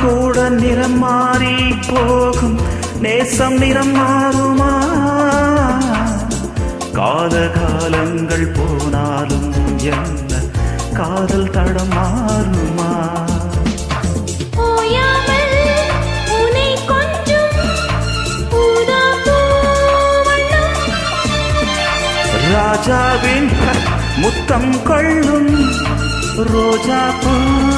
கூட நிறம் மாறி போகும். நேசம் நிறம் மாறுமா? கால காலங்கள் போனாலும் என்ன? காதல் தடம் மாறுமா? ராஜாவின் முத்தம் கொள்ளும் ரோஜா பூ.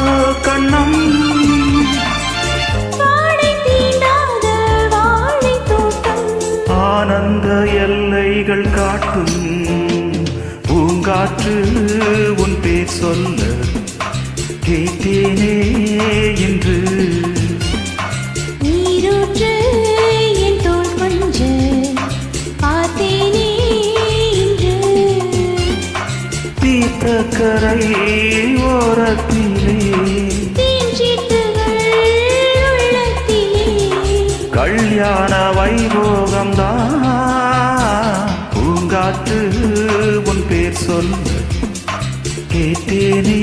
தோட்டம். ஆனந்த எல்லைகள் காட்டும். பூங்காற்று உன் பேர் சொல்ல கேட்டேனே என்று. தீர்த்தக்கரை ஓரத்திலே கல்யாண வைபோகம்தான். பூங்காற்று உன் பேர் சொல்ல கேட்டேனே.